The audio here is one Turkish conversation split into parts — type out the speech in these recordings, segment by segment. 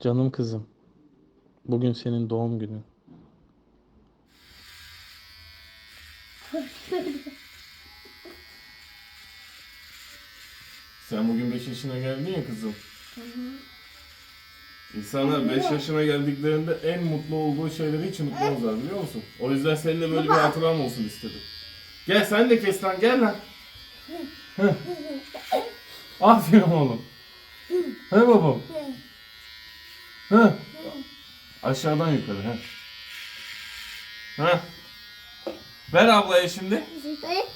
Canım kızım. Bugün senin doğum günün. Sen bugün 5 yaşına geldin ya kızım. İnsanlar 5 yaşına geldiklerinde en mutlu olduğu şeyleri hiç unutmazlar biliyor musun? O yüzden seninle böyle bir hatıram olsun istedim. Gel sen de kes lan gel lan. Heh. Aferin oğlum. He babam. He. Aşağıdan yukarı he. He. Ver ablaya şimdi.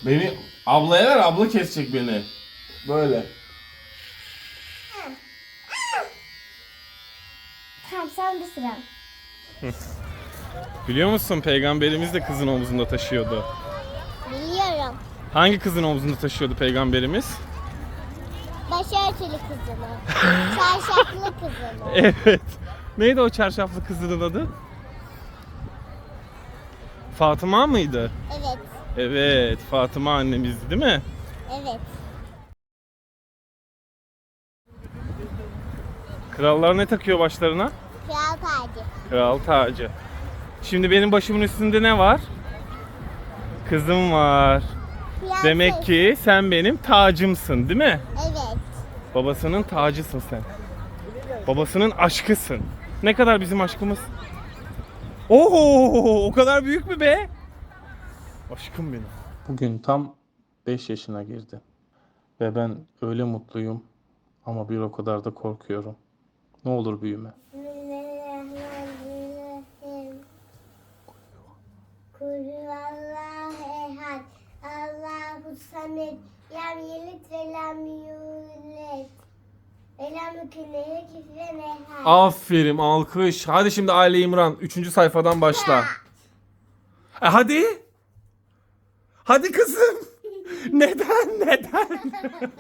Beni ablaya ver abla kesecek beni. Böyle. Tamam sen bir sıra. Biliyor musun peygamberimiz de kızın omzunda taşıyordu. Biliyorum. Hangi kızın omzunda taşıyordu peygamberimiz? Başörtülü kızını. Çarşaflı kızını. Evet. Neydi o çarşaflı kızının adı? Fatıma mıydı? Evet. Evet, Fatıma annemizdi değil mi? Evet. Krallar ne takıyor başlarına? Kral tacı. Kral tacı. Şimdi benim başımın üstünde ne var? Kızım var. Prenses. Demek ki sen benim tacımsın değil mi? Evet. Babasının tacısın sen. Babasının aşkısın. Ne kadar bizim aşkımız? Oo, o kadar büyük mü be? Aşkım benim. Bugün tam 5 yaşına girdi. Ve ben öyle mutluyum ama bir o kadar da korkuyorum. Ne olur büyüme. Lem yelit ve lem yulet. Ve lem lehu kufuven ehad. Aferin alkış. Hadi şimdi Ali İmran 3. sayfadan başla. E, hadi. Hadi kızım. Neden neden?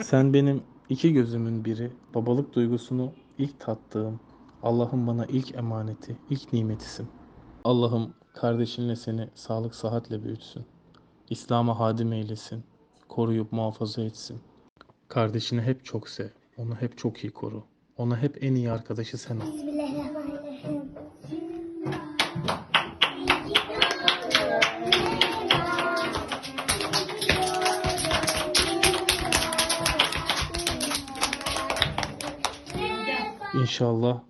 Sen benim iki gözümün biri, babalık duygusunu ilk tattığım, Allah'ın bana ilk emaneti, ilk nimetisin. Allah'ım kardeşinle seni sağlık sıhhatle büyütsün. İslam'a hadim eylesin. Koruyup muhafaza etsin. Kardeşini hep çok sev. Onu hep çok iyi koru. Ona hep en iyi arkadaşı sen ol. İnşallah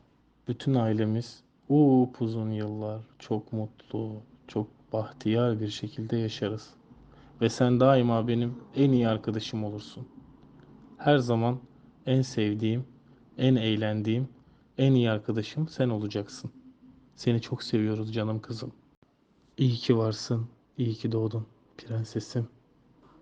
bütün ailemiz upuzun yıllar çok mutlu, çok bahtiyar bir şekilde yaşarız. Ve sen daima benim en iyi arkadaşım olursun. Her zaman en sevdiğim, en eğlendiğim, en iyi arkadaşım sen olacaksın. Seni çok seviyoruz canım kızım. İyi ki varsın, iyi ki doğdun prensesim.